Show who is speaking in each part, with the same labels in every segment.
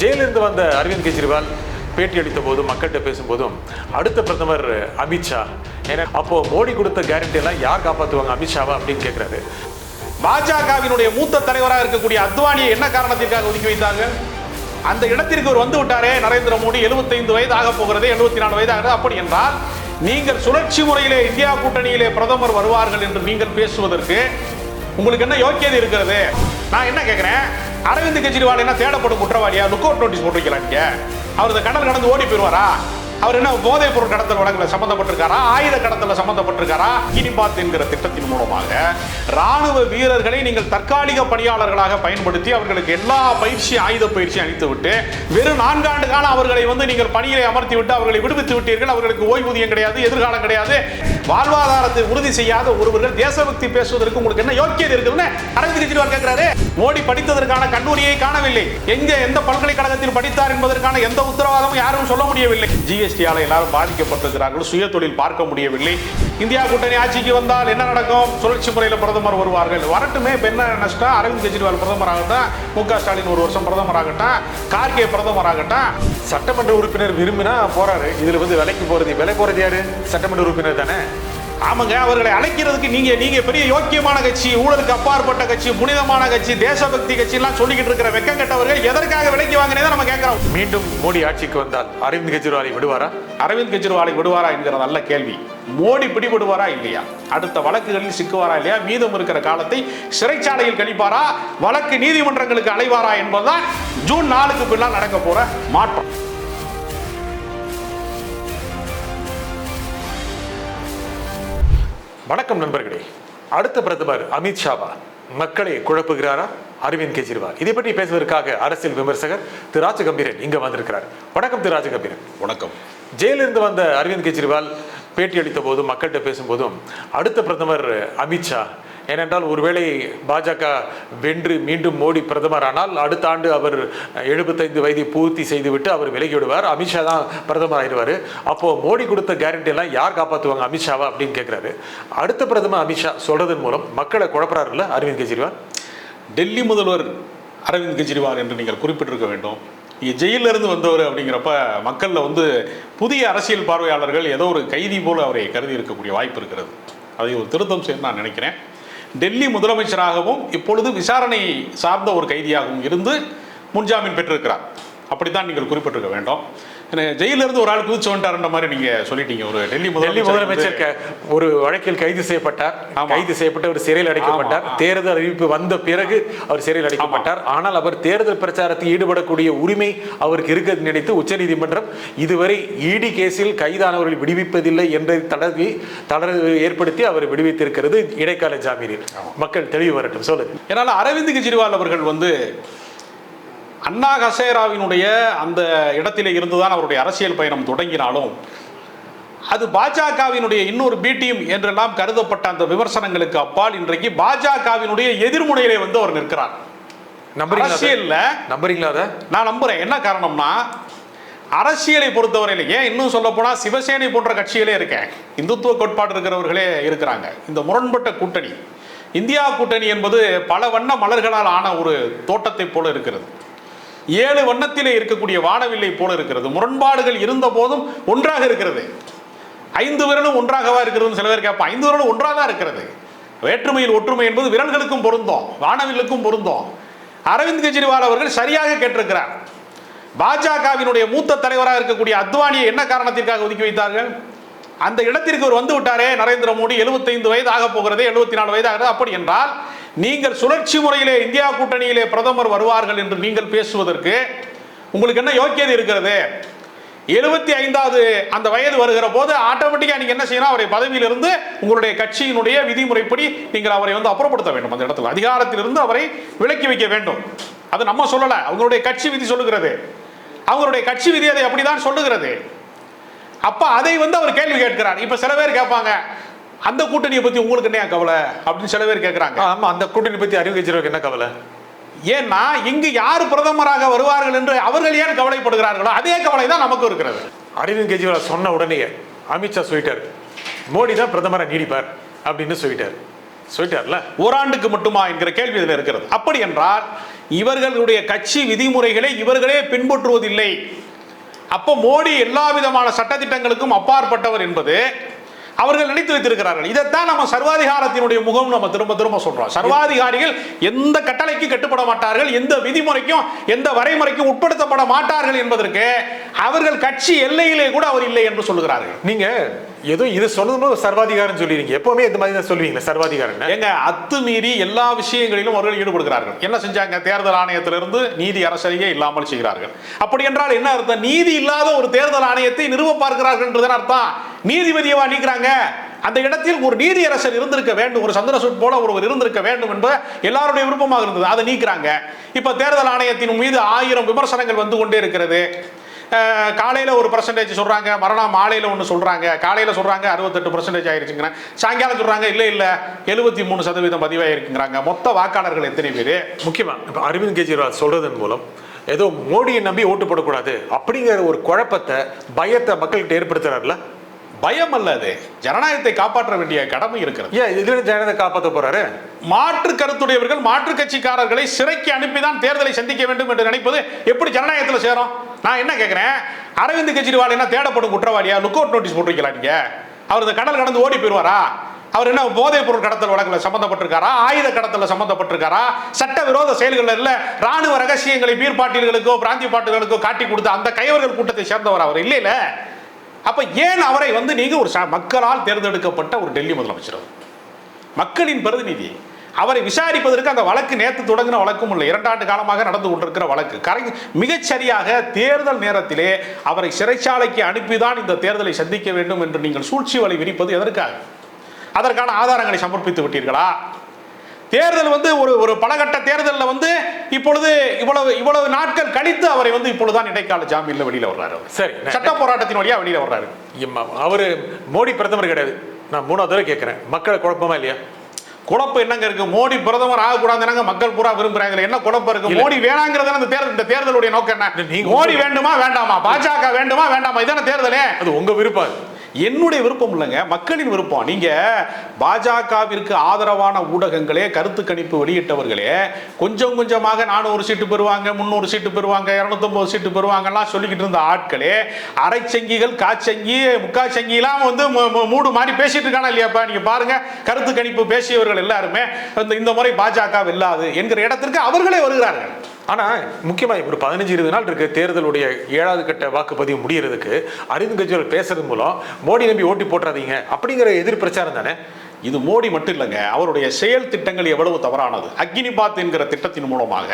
Speaker 1: ஜெயிலிருந்து வந்த அரவிந்த் கெஜ்ரிவால் பேட்டி அளித்த போதும் மக்கள்கிட்ட பேசும்போதும் அடுத்த பிரதமர் அமித்ஷா ஏன்னா அப்போ மோடி கொடுத்த கேரண்டி எல்லாம் யார் காப்பாற்றுவாங்க அமித்ஷாவா அப்படின்னு கேட்குறாரு
Speaker 2: பாஜகவினுடைய மூத்த தலைவராக இருக்கக்கூடிய அத்வானியை என்ன காரணத்திற்காக ஒதுக்கி வைத்தாங்க அந்த இடத்திற்கு ஒரு வந்து விட்டாரே நரேந்திர மோடி. 75 வயது ஆக போகிறது 74 நாலு வயது ஆகிறது அப்படி என்றால் நீங்கள் சுழற்சி முறையிலே இந்தியா கூட்டணியிலே பிரதமர் வருவார்கள் என்று நீங்கள் பேசுவதற்கு உங்களுக்கு என்ன யோக்கியது இருக்கிறது? நான் என்ன கேட்குறேன் அரவிந்த் கெஜ்ரிவால் என்ன தேடப்படும் குற்றவாளியா? லுக் அவுட் நோட்டீஸ் போட்டிருக்கீங்களா நீங்க அவர் இந்த கடல் கடந்து ஓடி போயிடுவாரா அவர் என்ன போதைப் பொருள் கடத்தல் வழக்கில் சம்பந்தப்பட்டிருக்காரா? ஆயுத கடத்தல சம்பந்தப்பட்டிருக்காரா? கினிபாத் என்கிற திட்டத்தின் மூலமாக ராணுவ வீரர்களை நீங்கள் தற்காலிக பணியாளர்களாக பயன்படுத்தி அவர்களுக்கு எல்லா பயிற்சி ஆயுத பயிற்சி அளித்து விட்டு வெறும் நான்காண்டு காலம் அவர்களை வந்து நீங்கள் பணியிலே அமர்த்தி விட்டு அவர்களை விடுவித்து விட்டீர்கள். அவர்களுக்கு ஓய்வூதியம் கிடையாது எதிர்காலம் கிடையாது. வாழ்வாதாரத்தை உறுதி செய்யாத ஒருவர்கள் தேசபக்தி பேசுவதற்கு உங்களுக்கு என்ன யோக்கியது இருக்குதுன்னு அரவிந்த் கெஜ்ரிவால் கேட்கிறாரு மோடி படித்ததற்கான கல்லூரியை காணவில்லை. எங்க எந்த பல்கலைக்கழகத்தில் படித்தார் என்பதற்கான எந்த உத்தரவாதமும் யாரும் சொல்ல முடியவில்லை. ஜிஎஸ்டியால எல்லாரும் பாதிக்கப்பட்டிருக்கிறார்கள். சுய தொழில் பார்க்க முடியவில்லை. இந்தியா கூட்டணி ஆட்சிக்கு வந்தால் என்ன நடக்கும்? சுழற்சி முறையில் பிரதமர் வருவார்கள். வரட்டுமே இப்ப என்ன நஷ்டம்? அரவிந்த் கெஜ்ரிவால் பிரதமர் ஆகட்டும் மு க ஸ்டாலின் ஒரு வருஷம் பிரதமர் ஆகட்டும் கார்கே பிரதமர் ஆகட்டும்
Speaker 1: சட்டமன்ற உறுப்பினர் விரும்பினா போறாரு. இதுல வந்து விலைக்கு போறது விலை போறது யாரு? சட்டமன்ற உறுப்பினர் தானே?
Speaker 2: ஆமாங்க அவர்களை அழைக்கிறதுக்கு நீங்க நீங்க பெரிய யோக்கியமான கட்சி ஊழலுக்கு அப்பாற்பட்ட கட்சி புனிதமான கட்சி தேசபக்தி கட்சி எல்லாம் சொல்லிக்கிட்டு இருக்கிற வெக்கம் கெட்டவர்கள் எதற்காக விலைக்கு வாங்கினதை நம்ம கேட்கிறோம்.
Speaker 1: மீண்டும் மோடி ஆட்சிக்கு வந்தால் அரவிந்த் கெஜ்ரிவாலை விடுவாரா?
Speaker 2: அரவிந்த் கெஜ்ரிவாலை விடுவாரா என்கிற நல்ல கேள்வி. மோடி பிடிபடுவாரா இல்லையா? அடுத்த வழக்குகளில் சிக்குவாரா இல்லையா? மீதம் இருக்கிற காலத்தை சிறைச்சாலையில் கழிப்பாரா? வழக்கு நீதிமன்றங்களுக்கு அலைவாரா என்பதுதான் ஜூன் நாலுக்கு பின்னால் நடக்க போற மாற்றம்.
Speaker 1: வணக்கம் நண்பர்களே. அடுத்த பிரதமர் அமித்ஷாவா மக்களை குழப்புகிறாரா? அரவிந்த் கெஜ்ரிவால். இதை பற்றி பேசுவதற்காக அரசியல் விமர்சகர் திரு ராஜகம்பீரன் இங்க வந்திருக்கிறார். வணக்கம் திரு ராஜகம்பீரன்.
Speaker 2: வணக்கம்.
Speaker 1: ஜெயிலிருந்து வந்த அரவிந்த் கெஜ்ரிவால் பேட்டி அளித்த போதும் மக்கள்கிட்ட பேசும்போதும் அடுத்த பிரதமர் அமித்ஷா ஏனென்றால் ஒருவேளை பாஜக வென்று மீண்டும் மோடி பிரதமர் ஆனால் அடுத்த ஆண்டு அவர் எழுபத்தைந்து வயதை பூர்த்தி செய்துவிட்டு அவர் விலகி விடுவார். அமித்ஷா தான் பிரதமர் ஆயிடுவார். அப்போது மோடி கொடுத்த கேரண்டி எல்லாம் யார் காப்பாற்றுவாங்க அமித்ஷாவா அப்படின்னு கேட்குறாரு அடுத்த பிரதமர் அமித்ஷா சொல்கிறதன் மூலம் மக்களை குழப்பறாருல்ல அரவிந்த் கெஜ்ரிவால்?
Speaker 2: டெல்லி முதல்வர் அரவிந்த் கெஜ்ரிவால் என்று நீங்கள் குறிப்பிட்டிருக்க வேண்டும். இங்கே ஜெயிலில் இருந்து வந்தவர் அப்படிங்கிறப்ப மக்களில் வந்து புதிய அரசியல் பார்வையாளர்கள் ஏதோ ஒரு கைதி போல அவரை கருதி இருக்கக்கூடிய வாய்ப்பு இருக்கிறது. அதை ஒரு திருத்தம் செய்து நான் நினைக்கிறேன். டெல்லி முதலமைச்சராகவும் இப்பொழுது விசாரணை சார்ந்த ஒரு கைதியாகவும் இருந்து முன்ஜாமீன் பெற்றிருக்கிறார். அப்படித்தான் நீங்கள் குறிப்பிட்டிருக்க வேண்டும். இருந்து ஒரு ஆள் குதிச்சு வந்துட்டாருன்ற மாதிரி நீங்க சொல்லிட்டீங்க. ஒரு டெல்லி
Speaker 1: டெல்லி
Speaker 2: முதலமைச்சர்
Speaker 1: ஒரு வழக்கில் கைது செய்யப்பட்டார். கைது செய்யப்பட்டு அவர் சிறையில் அடைக்கப்பட்டார். தேர்தல் அறிவிப்பு வந்த பிறகு அவர் சிறையில் அடைக்கப்பட்டார். ஆனால் அவர் தேர்தல் பிரச்சாரத்தில் ஈடுபடக்கூடிய உரிமை அவருக்கு இருக்கிறது நினைத்து உச்சநீதிமன்றம் இதுவரை இடி கேஸில் கைதானவர்கள் விடுவிப்பதில்லை என்ற தளர்வி தளர்வு ஏற்படுத்தி அவர் விடுவித்திருக்கிறது இடைக்கால ஜாமீனில். மக்கள் தெளிவு வரட்டும். சொல்லுங்க.
Speaker 2: இதனால் அரவிந்த் கெஜ்ரிவால் அவர்கள் வந்து அண்ணா ஹசேராவினுடைய அந்த இடத்திலே இருந்துதான் அவருடைய அரசியல் பயணம் தொடங்கினாலும் அது பாஜகவினுடைய இன்னொரு பி டீம் என்றெல்லாம் கருதப்பட்ட அந்த விமர்சனங்களுக்கு அப்பால் இன்றைக்கு பாஜகவினுடைய எதிர்முனையிலே வந்து அவர் நிற்கிறார்? அரசியல்ல
Speaker 1: நம்புறீங்களா
Speaker 2: நான் நம்புறேன். என்ன காரணம்னா அரசியலை பொறுத்தவரையில ஏன் இன்னும் சொல்ல போனா சிவசேனை போன்ற கட்சிகளே இருக்கேன். இந்துத்துவ கோட்பாடு இருக்கிறவர்களே இருக்கிறாங்க. இந்த முரண்பட்ட கூட்டணி இந்தியா கூட்டணி என்பது பல வண்ண மலர்களால் ஆன ஒரு தோட்டத்தை போல இருக்கிறது. ஏழு வண்ணத்திலே இருக்கக்கூடிய வானவில்லை போல இருக்கிறது. முரண்பாடுகள் இருந்த போதும் ஒன்றாக இருக்கிறது. ஐந்து விரலும் ஒன்றாகவா இருக்கிறதுன்னு சில பேர் கேட்பா ஐந்து விரலும் ஒன்றாக தான் இருக்கிறது. வேற்றுமையில் ஒற்றுமை என்பது விரல்களுக்கும் பொருந்தோம். வானவில்லுக்கும் பொருந்தும். அரவிந்த் கெஜ்ரிவால் அவர்கள் சரியாக கேட்டிருக்கிறார். பாஜகவினுடைய மூத்த தலைவராக இருக்கக்கூடிய அத்வானியை என்ன காரணத்திற்காக ஒதுக்கி வைத்தார்கள்? அந்த இடத்திற்கு அவர் வந்து விட்டாரே நரேந்திர மோடி. 75 வயது ஆக போகிறது 74 நாலு வயது ஆகிறது. அப்படி என்றால் நீங்கள் சுழற்சி முறையிலே இந்தியா கூட்டணியிலே பிரதமர் வருவார்கள் என்று நீங்கள் பேசுவதற்கு உங்களுக்கு என்ன யோக்கியது இருக்கிறது? எழுபத்தி ஐந்தாவது அந்த வயது வருகிற போது ஆட்டோமேட்டிக்காக நீங்கள் என்ன செய்யணும்? அவரை பதவியிலிருந்து உங்களுடைய கட்சியினுடைய விதிமுறைப்படி நீங்கள் அவரை வந்து அப்புறப்படுத்த வேண்டும். அந்த இடத்துல அதிகாரத்திலிருந்து அவரை விலக்கி வைக்க வேண்டும். அது நம்ம சொல்லலை. அவங்களுடைய கட்சி விதி சொல்லுகிறது. அவங்களுடைய கட்சி விதி அதை அப்படிதான் சொல்லுகிறது. அப்போ அதை வந்து அவர் கேள்வி கேட்கிறார். இப்போ சில பேர் கேட்பாங்க அந்த கூட்டணியை பத்தி உங்களுக்கு என்ன கவலை அப்படின்னு சில பேர் கேட்கிறாங்க
Speaker 1: ஆமா அந்த கூட்டணி பத்தி அரவிந்த் கெஜ்ரிவாலுக்கு என்ன கவலை?
Speaker 2: ஏன்னா இங்கு யார் பிரதமராக வருவார்கள் என்று அவர்கள் ஏன் கவலைப்படுகிறார்களோ அதே கவலை தான் நமக்கு இருக்கிறது.
Speaker 1: அரவிந்த் கெஜ்ரிவால் சொன்ன உடனே அமித்ஷா சொல்லிட்டார் மோடி தான் பிரதமரை நீடிப்பார் அப்படின்னு சொல்லிட்டார். சொல்லிட்டார்ல?
Speaker 2: ஓராண்டுக்கு மட்டுமா என்கிற கேள்வி இதில் இருக்கிறது. அப்படி என்றால் இவர்களுடைய கட்சி விதிமுறைகளை இவர்களே பின்பற்றுவதில்லை. அப்போ மோடி எல்லா விதமான சட்டத்திட்டங்களுக்கும் அப்பாற்பட்டவர் என்பது அவர்கள் நினைத்து வைத்திருக்கிறார்கள். இதைத்தான் நம்ம சர்வாதிகாரத்தினுடைய முகம் நம்ம திரும்ப திரும்ப சொல்றோம். சர்வாதிகாரிகள் எந்த கட்டளைக்கும் கட்டுப்பட மாட்டார்கள் எந்த விதிமுறைக்கும் எந்த வரைமுறைக்கும் உட்படுத்தப்பட மாட்டார்கள் என்பதற்கு அவர்கள் கட்சி எல்லையிலே கூட அவர் இல்லை என்று சொல்லுகிறார்கள்.
Speaker 1: நீங்க ஏதோ இது சொன்னதுன்னு சர்வாதிகாரம் சொல்லிடுங்க எப்பவுமே இந்த மாதிரி தான் சொல்லுவீங்களா சர்வாதிகாரம்
Speaker 2: எங்க அத்துமீறி எல்லா விஷயங்களிலும் அவர்கள் ஈடுபடுகிறார்கள். என்ன செஞ்சாங்க? தேர்தல் ஆணையத்திலிருந்து நீதி அரசையே இல்லாமல் செய்கிறார்கள். அப்படி என்றால் என்ன அர்த்தம்? நீதி இல்லாத ஒரு தேர்தல் ஆணையத்தை நிறுவ பார்க்கிறார்கள் அர்த்தம். நீதிபதியவா நீக்கிறாங்க? அந்த இடத்தில் ஒரு நீதியரசர் இருந்திருக்க வேண்டும். ஒரு சந்திரசூட் போல ஒருவர் இருந்திருக்க வேண்டும் என்பது எல்லாருடைய விருப்பமாக இருந்தது. அதை நீக்கிறாங்க. இப்ப தேர்தல் ஆணையத்தின் மீது ஆயிரம் விமர்சனங்கள் வந்து கொண்டே இருக்கிறது. காலையில ஒரு பர்சன்டேஜ் சொல்றாங்க மறுநாள் மாலையில ஒன்று சொல்றாங்க. காலையில சொல்றாங்க அறுபத்தெட்டு பர்சன்டேஜ் ஆயிருச்சுங்க சாயங்காலம் சொல்றாங்க இல்ல இல்ல எழுபத்தி மூணு சதவீதம் பதிவாயிருக்குங்கிறாங்க. மொத்த வாக்காளர்கள் எத்தனை பேர்?
Speaker 1: முக்கியமா இப்ப அரவிந்த் கெஜ்ரிவால் சொல்றதன் மூலம் ஏதோ மோடியை நம்பி ஓட்டு போடக்கூடாது அப்படிங்கிற ஒரு குழப்பத்தை பயத்தை மக்கள்கிட்ட ஏற்படுத்துறாருல
Speaker 2: பயம் அல்ல அது. ஜனநாயகத்தை காப்பாற்ற வேண்டிய கடமை இருக்கிறது.
Speaker 1: ஏன் இதுல ஜனதை காப்பாத்த போறாரு?
Speaker 2: மாற்று கருத்துடையவர்கள் மாற்று கட்சிக்காரர்களை சிறைக்கு அனுப்பிதான் தேர்தலை சந்திக்க வேண்டும் என்று நினைப்பது எப்படி ஜனநாயகத்தில் சேரும்? நான் என்ன கேட்குறேன் அரவிந்த் கெஜ்ரிவால் என்ன தேடப்படும் குற்றவாளியா? லுக் அவுட் நோட்டீஸ் போட்டிருக்கலாம் நீங்க? அவர் இந்த கடல் கடந்து ஓடி போயிடுவாரா அவர் என்ன போதைப் பொருள் கடத்தல் வழக்கில் சம்பந்தப்பட்டிருக்காரா? ஆயுத கடத்தல சம்பந்தப்பட்டிருக்காரா? சட்ட விரோத செயல்கள் இல்ல ராணுவ ரகசியங்களை பீர்பாட்டியர்களுக்கோ பிராந்திய பாட்டுகளுக்கோ காட்டி கொடுத்த அந்த கைவர்கள் கூட்டத்தை சேர்ந்தவர் அவர் இல்லையில? அப்ப ஏன் அவரை வந்து நீங்க ஒரு ச- மக்களால் தேர்ந்தெடுக்கப்பட்ட ஒரு டெல்லி முதலமைச்சர் மக்களின் பிரதிநிதி. அவரை விசாரிப்பதற்கு அந்த வழக்கு நேற்று தொடங்கின வழக்கும் இல்லை. இரண்டாண்டு காலமாக நடந்து கொண்டிருக்கிற வழக்கு. கரை மிகச்சரியாக தேர்தல் நேரத்திலே அவரை சிறைச்சாலைக்கு அனுப்பிதான் இந்த தேர்தலை சந்திக்க வேண்டும் என்று நீங்கள் சூழ்ச்சி வலை விரிப்பது எதற்காக? அதற்கான ஆதாரங்களை சமர்ப்பித்து விட்டீர்களா? தேர்தல் வந்து ஒரு ஒரு பலகட்ட தேர்தலில் வந்து இப்பொழுது இவ்வளவு இவ்வளவு நாட்கள் கழித்து அவரை வந்து இப்பொழுதுதான் இடைக்கால ஜாமீன்ல வெளியில வர்றாரு.
Speaker 1: சரி
Speaker 2: சட்ட போராட்டத்தின் வழியா வெளியில வர்றாரு.
Speaker 1: அவரு மோடி பிரதமர் கிடையாது. நான் மூணாவது தடவை கேட்கிறேன் மக்களை குழப்பமா இல்லையா?
Speaker 2: குழப்பம் என்னங்க இருக்கு? மோடி பிரதமர் ஆகக்கூடாதுனாங்க மக்கள் பூரா விரும்புறாங்க என்ன குழப்பம் இருக்கு. மோடி வேணாங்கிறதான இந்த தேர்தல் இந்த தேர்தலுடைய நோக்கம் என்ன? மோடி வேண்டுமா வேண்டாமா? பாஜக வேண்டுமா வேண்டாமா? இதான தேர்தலே.
Speaker 1: அது உங்க விருப்பம்.
Speaker 2: என்னுடைய விருப்பம் இல்லைங்க மக்களின் விருப்பம். நீங்க பாஜகவிற்கு ஆதரவான ஊடகங்களே கருத்து கணிப்பு வெளியிட்டவர்களே கொஞ்சம் கொஞ்சமாக நானூறு சீட்டு பெறுவாங்க முந்நூறு சீட்டு பெறுவாங்க இரநூத்தொம்பது சீட்டு பெறுவாங்கலாம் சொல்லிக்கிட்டு இருந்த ஆட்களே அரைச்சங்கிகள் காச்சங்கி முக்காச்சங்கிலாம் வந்து மூடு மாறி பேசிட்டு இருக்கானா இல்லையாப்பா? நீங்க பாருங்க கருத்து கணிப்பு பேசியவர்கள் எல்லாருமே இந்த- இந்த முறை பாஜக வெல்லாது என்கிற இடத்திற்கு அவர்களே வருகிறார்கள்.
Speaker 1: ஆனா முக்கியமாக ஒரு பதினஞ்சு இருபது நாள் இருக்குது தேர்தலுடைய ஏழாவது கட்ட வாக்குப்பதிவு முடிகிறதுக்கு அரவிந்த் கெஜ்ரிவால் பேசுறது மூலம் மோடி நம்பி ஓட்டி போட்டுறாதீங்க. அப்படிங்கிற எதிர் பிரச்சாரம் தானே?
Speaker 2: இது மோடி மட்டும் இல்லைங்க. அவருடைய செயல் திட்டங்கள் எவ்வளவு தவறானது? அக்னிபாத் என்கிற திட்டத்தின் மூலமாக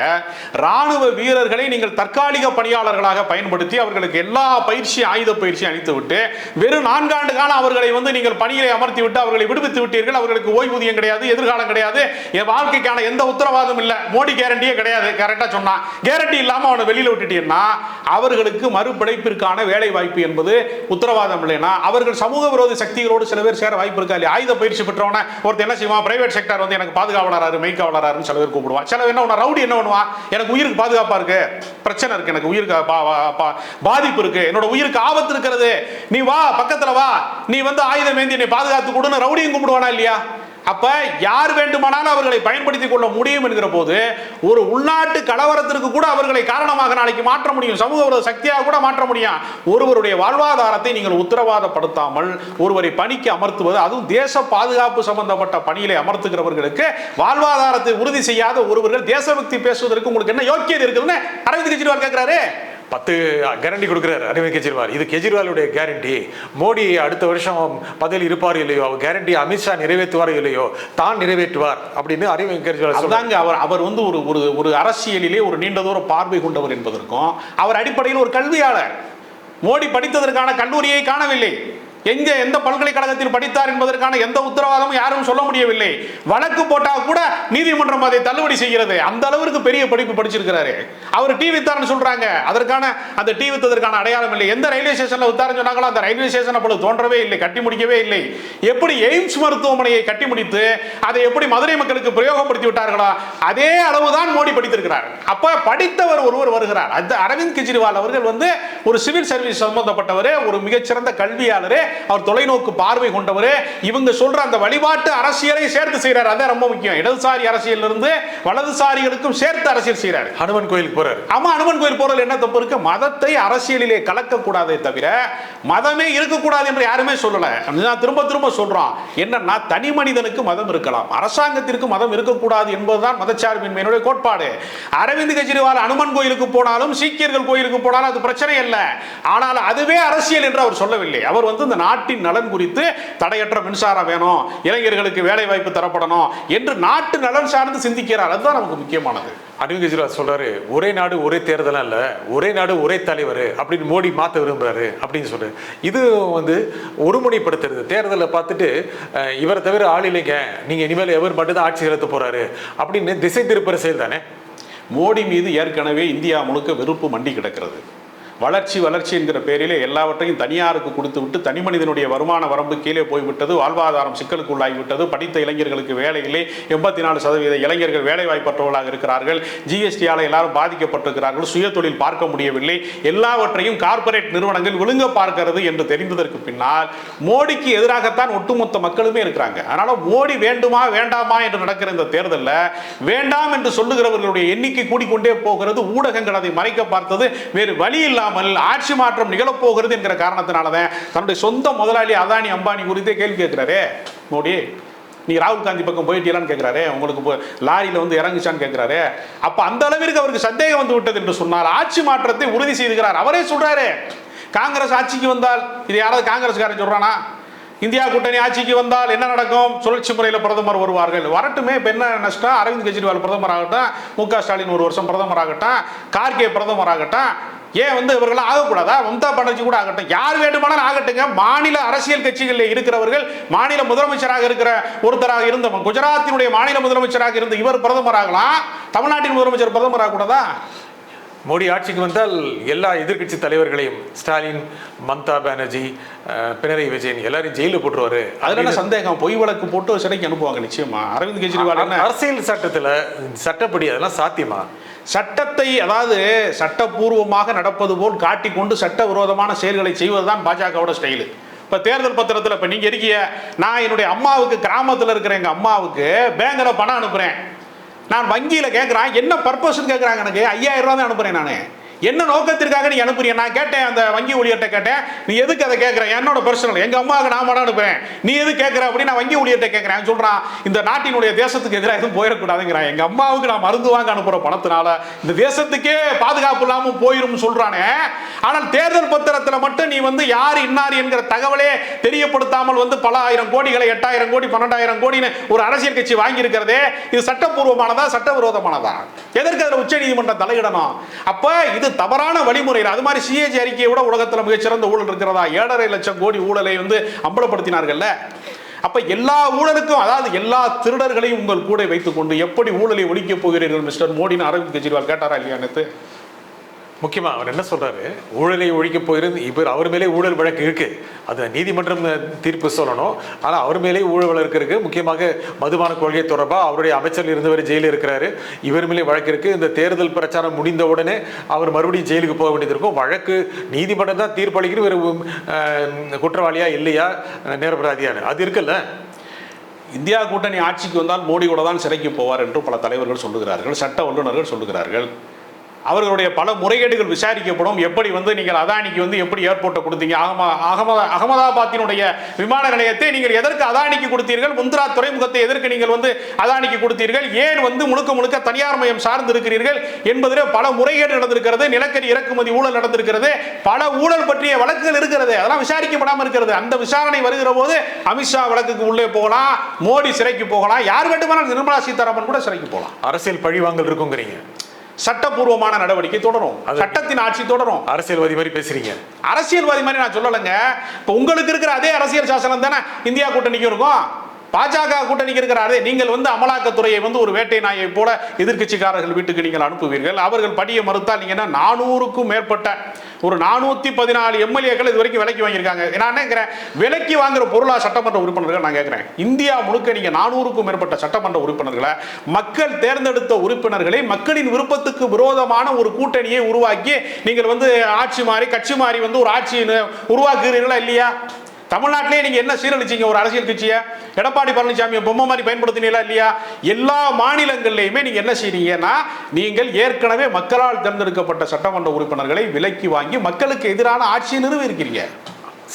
Speaker 2: ராணுவ வீரர்களை நீங்கள் தற்காலிக பணியாளர்களாக பயன்படுத்தி அவர்களுக்கு எல்லா பயிற்சி ஆயுத பயிற்சி அளித்து விட்டு வெறும் நான்காண்டு காலம் அவர்களை வந்து நீங்கள் பணியிலே அமர்த்தி விட்டு அவர்களை விடுவித்து விட்டீர்கள். அவர்களுக்கு ஓய்வூதியம் கிடையாது எதிர்காலம் கிடையாது. என் வாழ்க்கைக்கான எந்த உத்தரவாதம் இல்லை. மோடி கேரண்டியே கிடையாது. கரெக்டாக சொன்னான் கேரண்டி இல்லாமல் அவனை வெளியில் விட்டுட்டீங்கன்னா அவர்களுக்கு மறுபிழைப்பிற்கான வேலை வாய்ப்பு என்பது உத்தரவாதம் இல்லைன்னா அவர்கள் சமூக விரோத சக்திகளோடு சில பேர் சேர வாய்ப்பு இருக்கா இல்லையா? ஆயுத பயிற்சி பெற்று பெற்றவன ஒருத்தர் என்ன செய்வான்? பிரைவேட் செக்டர் வந்து எனக்கு பாதுகாவலராரு மெய்க்காவலராருன்னு சில பேர் கூப்பிடுவான். சில என்ன பண்ணுவான்? ரவுடி என்ன பண்ணுவான்? எனக்கு உயிருக்கு பாதுகாப்பா இருக்கு. பிரச்சனை இருக்கு எனக்கு உயிருக்கு பா- பா- பாதிப்பு இருக்கு. என்னோட உயிருக்கு ஆபத்து இருக்கிறது. நீ வா பக்கத்துல வா. நீ வந்து ஆயுதம் ஏந்தி என்னை பாதுகாத்து கொடுன்னு ரவுடியும் கூப்பிடுவானா இல்லையா? அப்ப யார் வேண்டுமானாலும் அவர்களை பயன்படுத்திக் கொள்ள முடியும் என்கிற போது ஒரு உள்நாட்டு கலவரத்திற்கு கூட அவர்களை காரணமாக நாளைக்கு மாற்ற முடியும். சமூக விரோத சக்தியாக கூட மாற்ற முடியும். ஒருவருடைய வாழ்வாதாரத்தை நீங்கள் உத்தரவாதப்படுத்தாமல் ஒருவரை பணிக்கு அமர்த்துவது அதுவும் தேச பாதுகாப்பு சம்பந்தப்பட்ட பணியிலே அமர்த்துகிறவர்களுக்கு வாழ்வாதாரத்தை உறுதி செய்யாத ஒருவர்கள் தேசபக்தி பேசுவதற்கு உங்களுக்கு என்ன யோக்கியது இருக்குதுன்னு அரவிந்த் கெஜ்ரிவால் கேட்கிறாரு
Speaker 1: பத்து கேரண்டி கொடுக்குறாரு அரவிந்த் கெஜ்ரிவால். இது கெஜ்ரிவாலுடைய கேரண்டி மோடி அடுத்த வருஷம் பதவியில் இருப்பார் இல்லையோ அவர் கேரண்டி அமித்ஷா நிறைவேற்றுவார் இல்லையோ தான் நிறைவேற்றுவார் அப்படின்னு அரவிந்த் கெஜ்ரிவால் சொல்றாரு.
Speaker 2: அவர் அவர் வந்து ஒரு ஒரு ஒரு அரசியலிலே ஒரு நீண்ட தூர பார்வை கொண்டவர் என்பதற்கும் அவர் அடிப்படையில் ஒரு கல்வியாளர். மோடி படித்ததற்கான கல்லூரியை காணவில்லை. எங்கே எந்த பல்கலைக்கழகத்தில் படித்தார் என்பதற்கான எந்த உத்தரவாதமும் யாரும் சொல்ல முடியவில்லை. வழக்கு போட்டால் கூட நீதிமன்றம் அதை தள்ளுபடி செய்கிறது. அந்த அளவிற்கு பெரிய படிப்பு படிச்சிருக்கிறாரு. அவர் டி வித்தார்னு சொல்றாங்க. அதற்கான அந்த டி வித்ததற்கான அடையாளம் இல்லை. எந்த ரயில்வே ஸ்டேஷன்ல வித்தாருன்னு சொன்னாங்களோ அந்த ரயில்வே ஸ்டேஷன் அப்பொழுது தோன்றவே இல்லை கட்டி முடிக்கவே இல்லை. எப்படி எய்ம்ஸ் மருத்துவமனையை கட்டி முடித்து அதை எப்படி மதுரை மக்களுக்கு பிரயோகப்படுத்தி விட்டார்களோ அதே அளவுதான் மோடி படித்திருக்கிறார். அப்ப படித்தவர் ஒருவர் வருகிறார். அந்த அரவிந்த் கெஜ்ரிவால் அவர்கள் வந்து ஒரு சிவில் சர்வீஸ் சம்பந்தப்பட்டவர் ஒரு மிகச்சிறந்த கல்வியாளர் அவர் தொலைநோக்கு பார்வை கொண்டவர். இவங்க சொல்ற அந்த வழிபாட்டு அரசியலை சேர்த்து செய்யறாரு அதான் ரொம்ப முக்கியம். இடதுசாரி அரசியல் இருந்து வலதுசாரிகளுக்கும் சேர்த்து அரசியல் செய்யறாரு
Speaker 1: ஹனுமன் கோயிலுக்கு போறாரு.
Speaker 2: ஆமா அனுமன் கோயில் போறதுல என்ன தப்பு இருக்கு? மதத்தை அரசியலிலே கலக்கக்கூடாதே தவிர மதமே இருக்கக்கூடாது என்று யாருமே சொல்லல. நான் திரும்ப திரும்ப சொல்றோம் என்னன்னா தனி மனிதனுக்கு மதம் இருக்கலாம். அரசாங்கத்திற்கு மதம் இருக்கக்கூடாது என்பதுதான் மதச்சார்பின்மையினுடைய கோட்பாடு. அரவிந்த் கெஜ்ரிவால் அனுமன் கோயிலுக்கு போனாலும் சீக்கியர்கள் கோயிலுக்கு போனாலும் அது பிரச்சனை அல்ல. ஆனால் அதுவே அரசியல் என்று அவர் சொல்லவில்லை. அவர் வந்து இந்த நாட்டின் நலன் குறித்து தடையற்ற மின்சாரம் வேணும். இளைஞர்களுக்கு வேலை வாய்ப்பு தரப்படணும் என்று நாட்டு நலன் சார்ந்து சிந்திக்கிறார். அதுதான் நமக்கு முக்கியமானது.
Speaker 1: அரவிந்த் கெஜ்ரிவால் சொல்றாரு ஒரே நாடு ஒரே தேர்தல் அல்ல ஒரே நாடு ஒரே தலைவர் அப்படின்னு மோடி மாத்த விரும்புறாரு அப்படின்னு சொல்றாரு. இது வந்து ஒருமுனைப்படுத்துறது. தேர்தலை பார்த்துட்டு இவரை தவிர ஆள் இல்லைங்க. நீங்க இனிமேல் எவர் மட்டும்தான் ஆட்சி செலுத்த போறாரு அப்படின்னு திசை திருப்புற செயல் தானே?
Speaker 2: மோடி மீது ஏற்கனவே இந்தியா முழுக்க வெறுப்பு மண்டி கிடக்கிறது. வளர்ச்சி வளர்ச்சி என்கிற பேரிலே எல்லாவற்றையும் தனியாருக்கு கொடுத்து விட்டு தனி மனிதனுடைய வருமான வரம்பு கீழே போய்விட்டது வாழ்வாதாரம் சிக்கலுக்கு உள்ளாகிவிட்டது படித்த இளைஞர்களுக்கு வேலையிலே எண்பத்தி நாலு சதவீத இளைஞர்கள் வேலை வாய்ப்பற்றவர்களாக இருக்கிறார்கள் ஜிஎஸ்டியால் எல்லாரும் பாதிக்கப்பட்டிருக்கிறார்கள் சுய தொழில் பார்க்க முடியவில்லை எல்லாவற்றையும் கார்ப்பரேட் நிறுவனங்கள் விழுங்க பார்க்கிறது என்று தெரிந்ததற்கு பின்னால் மோடிக்கு எதிராகத்தான் ஒட்டுமொத்த மக்களுமே இருக்கிறாங்க. அதனால மோடி வேண்டுமா வேண்டாமா என்று நடக்கிற இந்த தேர்தலில் வேண்டாம் என்று சொல்லுகிறவர்களுடைய எண்ணிக்கை கூடிக்கொண்டே போகிறது ஊடகங்கள் அதை மறைக்க பார்த்தது வேறு வழி இல்லாமல் ஆட்சி மாற்றம் நிகழப்போகிறது என்கிற காரணத்தினாலதான் தன்னுடைய சொந்த முதலாளி அதானி அம்பானி குறித்தே கேள்வி கேட்கிறாரே. மோடி நீ ராகுல் காந்தி பக்கம் போயிட்டீங்களான்னு கேட்குறாரு. உங்களுக்கு இப்போ வந்து இறங்குச்சான்னு கேட்குறாரு. அப்போ அந்த அளவிற்கு அவருக்கு சந்தேகம் வந்து விட்டது என்று சொன்னார் ஆட்சி மாற்றத்தை உறுதி செய்துகிறார். அவரே சொல்கிறாரு காங்கிரஸ் ஆட்சிக்கு வந்தால் இது யாராவது காங்கிரஸ்காரன் சொல்றானா? இந்தியா கூட்டணி ஆட்சிக்கு வந்தால் என்ன நடக்கும்? சுழற்சி முறையில் பிரதமர் வருவார்கள். வரட்டுமே இப்போ என்ன நஷ்டம்? அரவிந்த் கெஜ்ரிவால் பிரதமர் ஆகட்டும் மு க ஸ்டாலின் ஒரு வருஷம் பிரதமர் ஆகட்டும் கார்கே பிரதமர் ஆகட்டும் ஏன் வந்து இவர்களாம் ஆகக்கூடாதா? மம்தா பானர்ஜி கூட ஆகட்டும். யார் வேண்டுமானாலும் ஆகட்டுங்க. மாநில அரசியல் கட்சிகளில் இருக்கிறவர்கள் மாநில முதலமைச்சராக இருக்கிற ஒருத்தராக இருந்த குஜராத்தினுடைய மாநில முதலமைச்சராக இருந்த இவர் பிரதமர் ஆகலாம். தமிழ்நாட்டின் முதலமைச்சர் பிரதமர் ஆகக்கூடாதா?
Speaker 1: மோடி ஆட்சிக்கு வந்தால் எல்லா எதிர்க்கட்சி தலைவர்களையும் ஸ்டாலின் மம்தா பானர்ஜி பினராயி விஜயன் எல்லாரையும் ஜெயிலில் போட்டுருவாரு.
Speaker 2: அதுல என்ன சந்தேகம்? பொய் வழக்கு போட்டு சிறைக்கு அனுப்புவாங்க நிச்சயமா? அரவிந்த் கெஜ்ரிவால்
Speaker 1: அரசியல் சட்டத்துல சட்டப்படி அதெல்லாம் சாத்தியமா?
Speaker 2: சட்டத்தை அதாவது சட்டப்பூர்வமாக நடப்பது போல் காட்டிக்கொண்டு சட்டவிரோதமான செயல்களை செய்வதுதான் பாஜகவோட ஸ்டைலு. இப்போ தேர்தல் பத்திரத்தில் இப்போ நீங்கள் இருக்கீங்க. நான் என்னுடைய அம்மாவுக்கு கிராமத்தில் இருக்கிற எங்கள் அம்மாவுக்கு பேங்கில் பணம் அனுப்புகிறேன் நான் வங்கியில் கேட்குறேன் என்ன பர்பஸ்ன்னு கேட்குறாங்க எனக்கு? ஐயாயிரம் ரூபா தான் அனுப்புகிறேன் நான். என்ன நோக்கத்திற்காக நீ அனுப்புறீங்க? நான் கேட்டேன் அந்த வங்கி ஊழியர்கிட்ட கேட்டேன். நீ எதுக்கு அதை கேட்குற? என்னோட பர்சனல் எங்கள் அம்மாவுக்கு நான் பணம் அனுப்புறேன். நீ எது கேட்குற அப்படின்னு நான் வங்கி ஊழியர்கிட்ட கேட்குறேன். சொல்றான் இந்த நாட்டினுடைய தேசத்துக்கு எதிராக எதுவும் போயிடக்கூடாதுங்கிறான். எங்கள் அம்மாவுக்கு நான் மருந்து வாங்க அனுப்புகிற பணத்தினால இந்த தேசத்துக்கே பாதுகாப்பு இல்லாமல் போயிடும் சொல்றானே. ஆனால் தேர்தல் பத்திரத்தில் மட்டும் நீ வந்து யார் இன்னார் என்கிற தகவலே தெரியப்படுத்தாமல் வந்து பல ஆயிரம் கோடிகளை எட்டாயிரம் கோடி பன்னெண்டாயிரம் கோடின்னு ஒரு அரசியல் கட்சி வாங்கியிருக்கிறதே இது சட்டப்பூர்வமானதா சட்டவிரோதமானதா? எதற்கு அதில் உச்ச நீதிமன்றம் தலையிடணும்? அப்போ இது தவறான வழிமுறையில் அது மாதிரி சிஏஜி அறிக்கையை விட உலகத்தில் மிகச்சிறந்த ஊழல் இருக்கிறதா? ஏழரை லட்சம் கோடி ஊழலை வந்து அம்பலப்படுத்தினார்கள்ல. அப்ப எல்லா ஊழலுக்கும் அதாவது எல்லா திருடர்களையும் உங்கள் கூட வைத்துக்கொண்டு எப்படி ஊழலை ஒழிக்கப் போகிறீர்கள் மிஸ்டர் மோடின்னு அரவிந்த் கெஜ்ரிவால்? கேட்டாரா இல்லையா நேற்று
Speaker 1: முக்கியமாக அவர் என்ன சொல்கிறாரு ஊழலை ஒழிக்க போயிருந்து இவர் அவர் மேலே ஊழல் வழக்கு இருக்கு. அது நீதிமன்றம் தீர்ப்பு சொல்லணும். ஆனால் அவர் மேலே ஊழல் வழக்கு இருக்குது முக்கியமாக மதுபான கொள்கை தொடர்பாக அவருடைய அமைச்சர் இருந்தவர் ஜெயிலில் இருக்கிறாரு. இவர் மேலே வழக்கு இருக்குது இந்த தேர்தல் பிரச்சாரம் முடிந்த உடனே அவர் மறுபடியும் ஜெயிலுக்கு போக வேண்டியது இருக்கும். வழக்கு நீதிமன்றம் தான் தீர்ப்பளிக்கிற இவர் அஹ், குற்றவாளியா இல்லையா? நிரபராதியான்னு அது இருக்குல்ல.
Speaker 2: இந்தியா கூட்டணி ஆட்சிக்கு வந்தால் மோடி கூட தான் சிறைக்கு போவார் என்று பல தலைவர்கள் சொல்லுகிறார்கள். சட்ட வல்லுநர்கள் சொல்லுகிறார்கள். அவர்களுடைய பல முறைகேடுகள் விசாரிக்கப்படும். எப்படி வந்து நீங்கள் அதானிக்கு வந்து எப்படி ஏர்போர்ட்டை கொடுத்தீங்க? அகம அகமதா அகமதாபாத்தினுடைய விமான நிலையத்தை நீங்கள் எதற்கு அதானிக்கு கொடுத்தீர்கள்? முந்திரா துறைமுகத்தை எதற்கு நீங்கள் வந்து அதானிக்கு கொடுத்தீர்கள்? ஏன் வந்து முழுக்க முழுக்க தனியார் மயம் சார்ந்து இருக்கிறீர்கள் என்பதிலே பல முறைகேடு நடந்திருக்கிறது. நிலக்கரி இறக்குமதி ஊழல் நடந்திருக்கிறது. பல ஊழல் பற்றிய வழக்குகள் இருக்கிறது. அதெல்லாம் விசாரிக்கப்படாமல் இருக்கிறது. அந்த விசாரணை வருகிற போது அமித்ஷா வழக்குக்கு உள்ளே போகலாம். மோடி சிறைக்கு போகலாம். யார் வேண்டுமானாலும் நிர்மலா சீதாராமன் கூட சிறைக்கு போகலாம்.
Speaker 1: அரசியல் பழிவாங்கல் இருக்குங்கிறீங்க.
Speaker 2: சட்டப்பூர்வமான நடவடிக்கை தொடரும். சட்டத்தின் ஆட்சி தொடரும்.
Speaker 1: அரசியல்வாதி மாதிரி பேசுறீங்க.
Speaker 2: அரசியல்வாதி மாதிரி நான் சொல்லலைங்க. இப்போ உங்களுக்கு இருக்கிற அதே அரசியல் சாசனம் தானே? இந்தியா கூட்டணிக்கு இருக்கும். பாஜக கூட்டணிக்கு இருக்கிறாரே நீங்கள் வந்து அமலாக்கத்துறையை வந்து ஒரு வேட்டை நாயை போல எதிர்க்கட்சிக்காரர்கள் வீட்டுக்கு நீங்கள் அனுப்புவீர்கள். அவர்கள் படியை மறுத்தால் நீங்க என்ன நானூறுக்கும் மேற்பட்ட ஒரு நானூத்தி பதினாலு எம்எல்ஏக்கள் இது வரைக்கும் விலைக்கு வாங்கியிருக்காங்க. நான் நினைக்கிறேன் விலைக்கு வாங்குற பொருளா சட்டமன்ற உறுப்பினர்கள் நான் கேட்கிறேன். இந்தியா முழுக்க நீங்க நானூறுக்கும் மேற்பட்ட சட்டமன்ற உறுப்பினர்களை மக்கள் தேர்ந்தெடுத்த உறுப்பினர்களை மக்களின் விருப்பத்துக்கு விரோதமான ஒரு கூட்டணியை உருவாக்கி நீங்கள் வந்து ஆட்சி மாறி கட்சி மாறி வந்து ஒரு ஆட்சி உருவாக்குகிறீர்களா இல்லையா? தமிழ்நாட்டிலே நீங்க என்ன சீரழிச்சீங்க? ஒரு அரசியல் கட்சியை? எடப்பாடி பழனிசாமியை பொம்மை மாதிரி பயன்படுத்தினீங்களா இல்லையா? எல்லா மாநிலங்கள்லையுமே நீங்க என்ன செய்றீங்கன்னா நீங்கள் ஏற்கனவே மக்களால் தேர்ந்தெடுக்கப்பட்ட சட்டமன்ற உறுப்பினர்களை விலக்கி வாங்கி மக்களுக்கு எதிரான ஆட்சியை நிறுவி இருக்கிறீங்க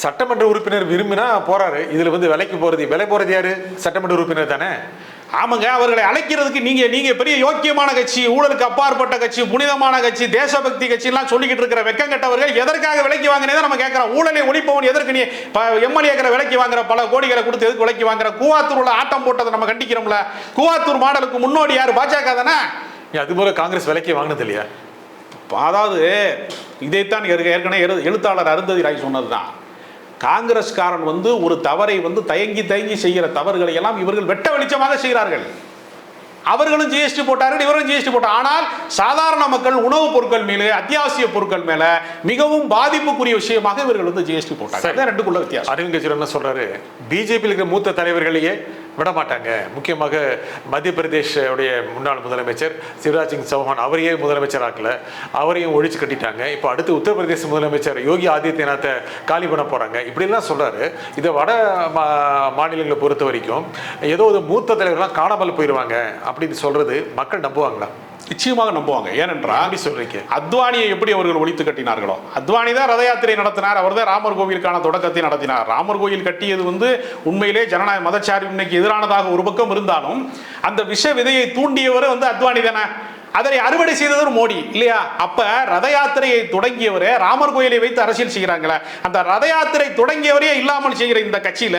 Speaker 1: சட்டமன்ற உறுப்பினர் விரும்பினா போறாரு. இதுல வந்து விலைக்கு போறது விலை போறது யாரு? சட்டமன்ற உறுப்பினர் தானே?
Speaker 2: ஆமாங்க அவர்களை அழைக்கிறதுக்கு நீங்க நீங்க பெரிய யோக்கியமான கட்சி ஊழலுக்கு அப்பாற்பட்ட கட்சி புனிதமான கட்சி தேசபக்தி கட்சி எல்லாம் சொல்லிக்கிட்டு இருக்கிற வெக்கம் கெட்டவர்கள் எதற்காக விலைக்கு வாங்கினே நம்ம கேட்கிறோம். ஊழலை ஒழிப்பவன் எதற்கு நீ எம்எல்ஏக்களை விலைக்கு வாங்குற பல கோடிகளை கொடுத்து எதுக்கு விலைக்கு வாங்குற? கூவாத்தூர்ல ஆட்டம் போட்டதை நம்ம கண்டிக்கிறோம்ல. கூவாத்தூர் மாடலுக்கு முன்னோடி யார்? பாஜக தானே?
Speaker 1: அது போல காங்கிரஸ் விலைக்கு வாங்கினது இல்லையா?
Speaker 2: அதாவது இதைத்தான் ஏற்க- ஏற்கனவே எழு- எழுத்தாளர் அருந்ததி ராய் சொன்னதுதான். காங்கிரஸ்காரன் வந்து ஒரு தவறை வந்து தயங்கி தயங்கி செய்கிற தவறுகளை எல்லாம் இவர்கள் வெட்ட வெளிச்சமாக செய்கிறார்கள். அவர்களும் ஜிஎஸ்டி போட்டார்கள் இவரும் ஜிஎஸ்டி போட்டார். ஆனால் சாதாரண மக்கள் உணவுப் பொருட்கள் மேலே அத்தியாவசிய பொருட்கள் மேல மிகவும் பாதிப்புக்குரிய விஷயமாக இவர்கள் வந்து ஜிஎஸ்டி போட்டாங்க ரெண்டுக்குள்ள வித்தியாசம்.
Speaker 1: அரவிந்த் கெஜ்ரிவால் என்ன சொல்றாரு? பிஜேபியில் இருக்கிற மூத்த தலைவர்களையே விட மாட்டாங்க முக்கியமாக மத்திய பிரதேஷோடைய முன்னாள் முதலமைச்சர் சிவராஜ் சிங் சௌஹான் அவரையே முதலமைச்சர் ஆக்கல அவரையும் ஒழிச்சு கட்டிட்டாங்க. இப்போ அடுத்து உத்தரப்பிரதேச முதலமைச்சர் யோகி ஆதித்யநாத்தை காலி பண்ண போகிறாங்க இப்படிலாம் சொல்கிறாரு இதை வட மா- மாநிலங்களை பொறுத்த வரைக்கும் ஏதோ ஒரு மூத்த தலைவர்லாம் காணாமல் போயிடுவாங்க அப்படின்னு சொல்கிறது மக்கள் நம்புவாங்களா?
Speaker 2: நிச்சயமாக நம்புவாங்க. ஏனென்றால்
Speaker 1: அப்படி சொல்றீங்க.
Speaker 2: அத்வானியை எப்படி அவர்கள் ஒழித்து கட்டினார்களோ அத்வானி தான் ரத யாத்திரை நடத்தினார் அவர் தான் ராமர் கோவிலுக்கான தொடக்கத்தை நடத்தினார். ராமர் கோயில் கட்டியது வந்து உண்மையிலே ஜனநாயக மதச்சார்பின்மைக்கு எதிரானதாக ஒரு பக்கம் இருந்தாலும் அந்த விஷ விதையை தூண்டியவர் வந்து அத்வானி தானே? அதனை அறுவடை செய்தவர் மோடி இல்லையா? அப்ப ரத யாத்திரையை தொடங்கியவரே ராமர் கோயிலை வைத்து அரசியல் செய்கிறாங்களே. அந்த ரத யாத்திரை தொடங்கியவரே இல்லாமல் செய்கிற இந்த கட்சியில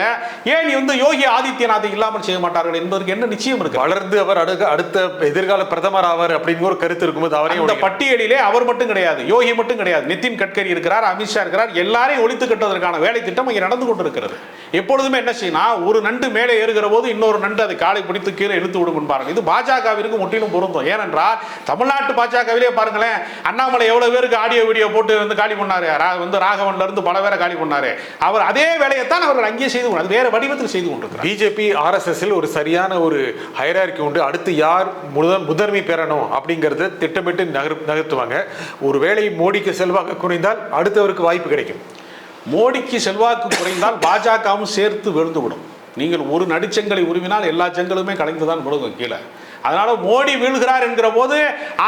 Speaker 2: ஏன் வந்து யோகி ஆதித்யநாத்தை இல்லாமல் செய்ய மாட்டார்கள் என்பதற்கு என்ன நிச்சயம் இருக்கு?
Speaker 1: வளர்ந்து அவர் அடுத்த அடுத்த எதிர்கால பிரதமர் ஆவார் அப்படிங்கிற ஒரு கருத்து இருக்கும்போது
Speaker 2: அந்த
Speaker 1: ஒழிக்கணும்.
Speaker 2: பட்டியலிலே அவர் மட்டும் கிடையாது யோகி மட்டும் கிடையாது. நிதின் கட்கரி இருக்கிறார் அமித்ஷா இருக்கிறார் எல்லாரையும் ஒழித்து கட்டுவதற்கான வேலை திட்டம் இங்கே நடந்து கொண்டிருக்கிறது. எப்பொழுதுமே என்ன செய்யணும் ஒரு நண்டு மேலே ஏறுகிற போது இன்னொரு நண்டு அதை காலை பிடித்து கீழே இழுத்து விடும் என்பார்கள். இது பாஜகவிற்கு முற்றிலும் பொருந்தும். ஏனென்றால் தமிழ்நாட்டு பாஜகவிலே பாருங்களேன் அண்ணாமலை எவ்வளவு பேருக்கு ஆடியோ வீடியோ போட்டு வந்து காலி பண்ணாரு? வந்து ராகவன்ல இருந்து பல பேரை காலி பண்ணாரு. அவர் அதே வேலையைத்தான் அவர்கள் அங்கேயே செய்து கொண்டு- அது வேற வடிவத்தில் செய்து கொண்டிருக்கிறார்.
Speaker 1: பிஜேபி ஆர்எஸ்எஸ்ஸில் ஒரு சரியான ஒரு ஹைரார்க்கி உண்டு. அடுத்து யார் முதன் முதன்மை பெறணும் அப்படிங்கறத திட்டமிட்டு நகர் நகர்த்துவாங்க. ஒரு வேலை மோடிக்கு செல்வாக்கு குறைந்தால் அடுத்தவருக்கு வாய்ப்பு கிடைக்கும்.
Speaker 2: மோடிக்கு செல்வாக்கு குறைந்தால் பாஜகவும் சேர்த்து விழுந்துவிடும். நீங்கள் ஒரு நடிச்செங்கலை உருவினால் எல்லா செங்கலுமே கலைந்து தான் விழுகும் கீழே. அதனால மோடி வீழ்கிறார் என்கிற போது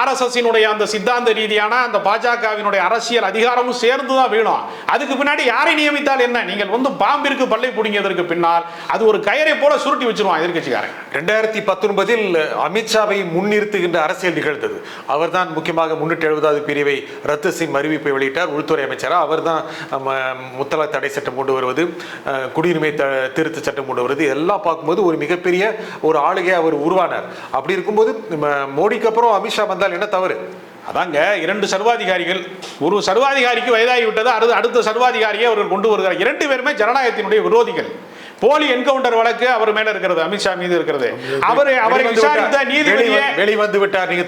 Speaker 2: ஆர்எஸ்எஸ்ஸினுடைய அந்த சித்தாந்த ரீதியான அந்த பாஜகவினுடைய அரசியல் அதிகாரமும் சேர்ந்து தான் வீணும் அதுக்கு பின்னாடி யாரை நியமித்தால் என்ன? நீங்கள் வந்து பாம்பிற்கு பல்லை பிடிங்கியதற்கு பின்னால் அது ஒரு கயிறை போல சுருட்டி வச்சிருவான் எதிர்கட்சிக்காரன்
Speaker 1: ரெண்டாயிரத்தி பத்தொன்பதில் அமித்ஷாவை முன்னிறுத்துகின்ற அரசியல் நிகழ்ந்தது. அவர்தான் முக்கியமாக முன்னூற்றி எழுபதாவது பிரிவை ரத்து செய்யும் அறிவிப்பை வெளியிட்டார் உள்துறை அமைச்சராக. அவர்தான் தான் முத்தலாக் தடை சட்டம் கொண்டு வருவது குடியுரிமை த திருத்த சட்டம் கொண்டு வருவது எல்லாம் பார்க்கும்போது ஒரு மிகப்பெரிய ஒரு ஆளுகை அவர் உருவானார். அப்படி இருக்கும்போது மோடிக்கு அப்புறம் அமித்ஷா வந்தால் என்ன தவறு?
Speaker 2: அதாங்க இரண்டு சர்வாதிகாரிகள் ஒரு சர்வாதிகாரிக்கு வயதாகி விட்டது அடுத்த அடுத்த சர்வாதிகாரியை அவர்கள் கொண்டு வருகிறார். இரண்டு பேருமே ஜனநாயகத்தினுடைய விரோதிகள். போலி என்கவுண்டர் வழக்கு அவர் மேல இருக்கிறது அமித்ஷா மீது இருக்கிறது. அவரை அவரை விசாரித்த. நீதிபதியை
Speaker 1: வெளி- வெளிவந்து விட்டார் நீங்க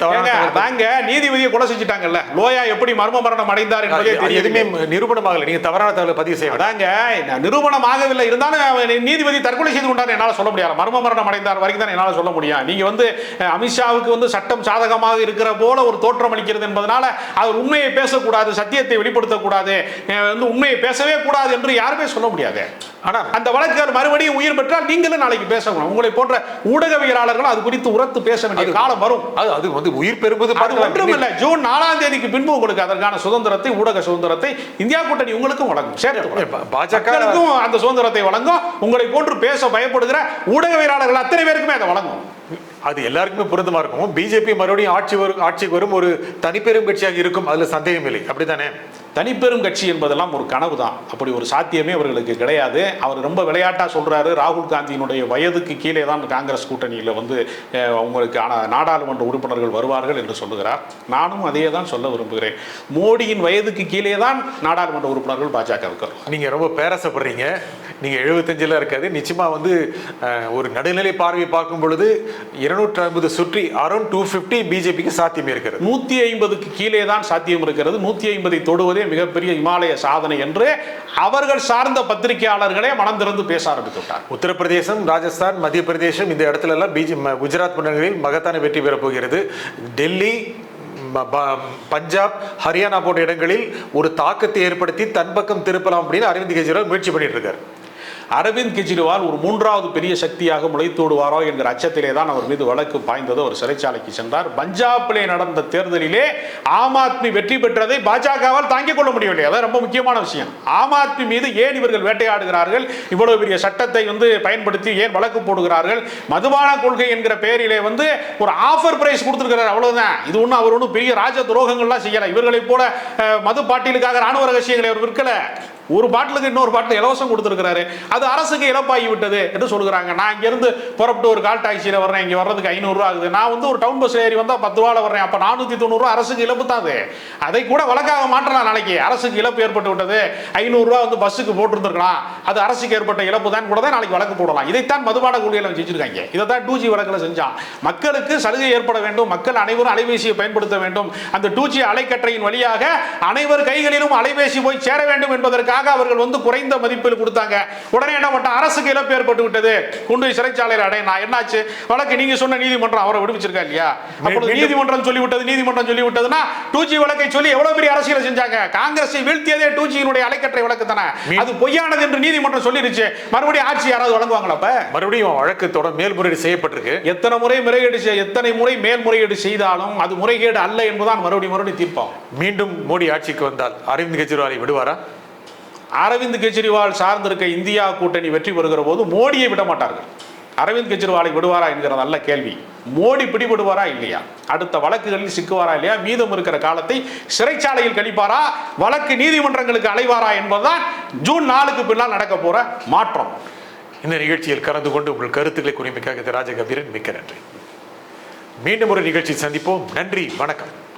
Speaker 2: தாங்க நீதிபதியை கொலை செஞ்சுட்டாங்கல்ல. லோயா எப்படி மர்ம மரணம் அடைந்தார் என்பதே
Speaker 1: எதுவுமே நிரூபணமாகல. நீங்க தவறான தகவலை பதிவு செய்ய.
Speaker 2: அதாங்க நிரூபணம் ஆகவில்லை இருந்தாலும் நீதிபதி தற்கொலை செய்து கொண்டார் என்னால சொல்ல முடியாது. மர்ம மரணம் அடைந்தார் வரைக்கும் தான் என்னால சொல்ல முடியும். நீங்க வந்து அமித்ஷாவுக்கு வந்து சட்டம் சாதகமாக இருக்கிற போல ஒரு தோற்றம் அளிக்கிறது என்பதனால அவர் உண்மையை பேசக்கூடாது சத்தியத்தை வெளிப்படுத்தக்கூடாது. வந்து உண்மையை பேசவே கூடாது என்று யாருமே சொல்ல முடியாது.
Speaker 1: ஆனா
Speaker 2: அந்த வழக்குகள் மறுபடியும் உயிர் பெற்றால் நீங்களும் நாளைக்கு பேசணும். உங்களை போன்ற ஊடகவியலாளர்கள் அது குறித்து உரத்து பேச வேண்டிய காலம் வரும்.
Speaker 1: அது அது வந்து உயிர்
Speaker 2: அது
Speaker 1: பார்க்கலாம்.
Speaker 2: ஒன்றுமில்லை ஜூன் நாலாம் தேதிக்கு பின்பு உங்களுக்கு அதற்கான சுதந்திரத்தை ஊடக சுதந்திரத்தை இந்தியா கூட்டணி உங்களுக்கும் வழங்கும். சேர்த்து
Speaker 1: பாஜக
Speaker 2: அந்த சுதந்திரத்தை வழங்கும். உங்களை போன்று பேச பயப்படுகிற ஊடகவியலாளர்கள் அத்தனை பேருக்குமே அதை வழங்கும்.
Speaker 1: அது எல்லாருக்குமே பொருத்தமா இருக்கும். பிஜேபி மறுபடியும் ஆட்சி வரும் ஆட்சிக்கு வரும் ஒரு தனிப்பெரும் கட்சியாக இருக்கும். அதுல சந்தேகம் இல்லை அப்படித்தானே?
Speaker 2: தனிப்பெரும் கட்சி என்பதெல்லாம் ஒரு கனவு தான் அப்படி ஒரு சாத்தியமே அவர்களுக்கு கிடையாது. அவர் ரொம்ப விளையாட்டாக சொல்கிறாரு ராகுல் காந்தியினுடைய வயதுக்கு கீழே தான் காங்கிரஸ் கூட்டணியில் வந்து அவங்களுக்கு நாடாளுமன்ற உறுப்பினர்கள் வருவார்கள் என்று சொல்லுகிறார். நானும் அதே தான் சொல்ல விரும்புகிறேன். மோடியின் வயதுக்கு கீழே தான் நாடாளுமன்ற உறுப்பினர்கள் பாஜகவுக்கு
Speaker 1: நீங்கள் ரொம்ப பேரசப்படுறீங்க நீங்க எழுபத்தஞ்சுல இருக்காது நிச்சயமா வந்து ஒரு நடுநிலை பார்வையை பார்க்கும் பொழுது இருநூற்றி ஐம்பது சுற்றி அரௌண்ட் டூ பிப்டி பிஜேபிக்கு சாத்தியமே இருக்கிறது.
Speaker 2: நூத்தி ஐம்பதுக்கு கீழே தான் சாத்தியம் இருக்கிறது. நூத்தி ஐம்பதை தொடுவதே மிகப்பெரிய இமாலய சாதனை என்று அவர்கள் சார்ந்த பத்திரிகையாளர்களே மனம் திறந்து பேச ஆரம்பித்து விட்டார்
Speaker 1: உத்தரப்பிரதேசம் ராஜஸ்தான் மத்திய பிரதேசம் இந்த இடத்துல எல்லாம் பிஜே குஜராத் மாநிலங்களில் மகத்தான வெற்றி பெறப் போகிறது டெல்லி பஞ்சாப் ஹரியானா போன்ற இடங்களில் ஒரு தாக்கத்தை ஏற்படுத்தி தன் பக்கம் திருப்பலாம் அப்படின்னு அரவிந்த் கெஜ்ரிவால் முயற்சி பண்ணிட்டு இருக்காரு.
Speaker 2: அரவிந்த் கெஜ்ரிவால் ஒரு மூன்றாவது பெரிய சக்தியாக முளைத்தோடுவாரோ என்கிற அச்சத்திலே தான் அவர் மீது வழக்கு பாய்ந்தது. அவர் சிறைச்சாலைக்கு சென்றார். பஞ்சாபிலே நடந்த தேர்தலிலே ஆம் ஆத்மி வெற்றி பெற்றதை பாஜகவால் தாங்கிக் கொள்ள முடியவில்லை. அதான் ரொம்ப முக்கியமான விஷயம். ஆம் ஆத்மி மீது ஏன் இவர்கள் வேட்டையாடுகிறார்கள்? இவ்வளவு பெரிய சட்டத்தை வந்து பயன்படுத்தி ஏன் வழக்கு போடுகிறார்கள்? மதுபான கொள்கை என்கிற பெயரிலே வந்து ஒரு ஆஃபர் பிரைஸ் கொடுத்துருக்கிறார். அவ்வளவுதான். இது ஒன்றும் அவர் ஒன்றும் பெரிய ராஜ துரோகங்கள்லாம் செய்யலை. இவர்களைப் போல மது பாட்டிலுக்காக ராணுவ ரகசியங்களை அவர் விற்கல. ஒரு பாட்டிலுக்கு இன்னொரு பாட்டில் இலவசம் கொடுத்துருக்கிறாரு. அது அரசுக்கு இழப்பாகி விட்டது என்று சொல்கிறாங்க. நான் இங்கேருந்து புறப்பட்டு ஒரு கால் டாக்ஸியில் வர்றேன். இங்கே வர்றதுக்கு ஐநூறுரூவா ஆகுது. நான் வந்து ஒரு டவுன் பஸ் ஏறி வந்தால் பத்து ரூபாவில் வர்றேன். அப்போ நானூற்றி தொண்ணூறுரூவா அரசுக்கு இழப்பு தான் அது. அதை கூட வழக்காக மாற்றலாம் நாளைக்கு. அரசுக்கு இழப்பு ஏற்பட்டு விட்டது. ஐநூறுரூவா வந்து பஸ்ஸுக்கு போட்டிருந்துருக்கலாம். அது அரசுக்கு ஏற்பட்ட இழப்பு தான். கூட தான் நாளைக்கு வழக்கு போடலாம். இதைத்தான் மதுபான கொள்கையில் செஞ்சுருக்காங்க. இதை தான் டூ ஜி வழக்கில் செஞ்சான். மக்களுக்கு சலுகை ஏற்பட வேண்டும். மக்கள் அனைவரும் அலைபேசியை பயன்படுத்த வேண்டும். அந்த டூ ஜி அலைக்கற்றையின் வழியாக அனைவர் கைகளிலும் அலைபேசி போய் சேர வேண்டும் என்பதற்காக அவர்கள் வந்து குறைந்த மதிப்பில் கொடுத்தாங்க. உடனே என்ன பண்ண அரசுக்கு இழப்பு ஏற்பட்டு விட்டது. கொண்டு சிறைச்சாலையில் அடையினா என்னாச்சு? வழக்கு நீங்க சொன்ன நீதிமன்றம் அவரை விடுவிச்சிருக்கா இல்லையா? அப்பொழுது நீதிமன்றம் சொல்லி விட்டது நீதிமன்றம் சொல்லி விட்டதுன்னா டூ ஜி வழக்கை சொல்லி எவ்வளவு பெரிய அரசியலை செஞ்சாங்க? காங்கிரஸை வீழ்த்தியதே டூ ஜியினுடைய அலைக்கற்றை வழக்கு தானே? அது பொய்யானது என்று நீதிமன்றம் சொல்லிருச்சு மறுபடியும் ஆட்சி யாராவது வழங்குவாங்களா அப்ப?
Speaker 1: மறுபடியும் வழக்கு தொடர் மேல்முறையீடு செய்யப்பட்டிருக்கு.
Speaker 2: எத்தனை முறை முறைகேடு செய்- எத்தனை முறை மேல்முறையீடு செய்தாலும் அது முறைகேடு அல்ல என்பதுதான் மறுபடியும் மறுபடியும் தீர்ப்பாகும்
Speaker 1: மீண்டும் மோடி ஆட்சிக்கு வந்தால் அரவிந்த் கெஜ்ரிவாலை விடுவாரா?
Speaker 2: அரவிந்த் கெஜ்ரிவால் சார்ந்திருக்க இந்தியா கூட்டணி வெற்றி பெறுகிற போது மோடியை விட மாட்டார்கள். அரவிந்த் கெஜ்ரிவாலை விடுவாரா என்கிற நல்ல கேள்வி. மோடி பிடிபடுவாரா இல்லையா? அடுத்த வழக்குகளில் சிக்குவாரா இல்லையா? மீதம் இருக்கிற காலத்தை சிறைச்சாலையில் கழிப்பாரா? வழக்கு நீதிமன்றங்களுக்கு அலைவாரா என்பதுதான் ஜூன் நாலுக்கு பின்னால் நடக்க போற மாற்றம்.
Speaker 1: இந்த நிகழ்ச்சியில் கலந்து கொண்டு உங்கள் கருத்துக்களை குறிப்பிக்காக ராஜகபீரன் மிக்க நன்றி. மீண்டும் ஒரு நிகழ்ச்சி சந்திப்போம். நன்றி. வணக்கம்.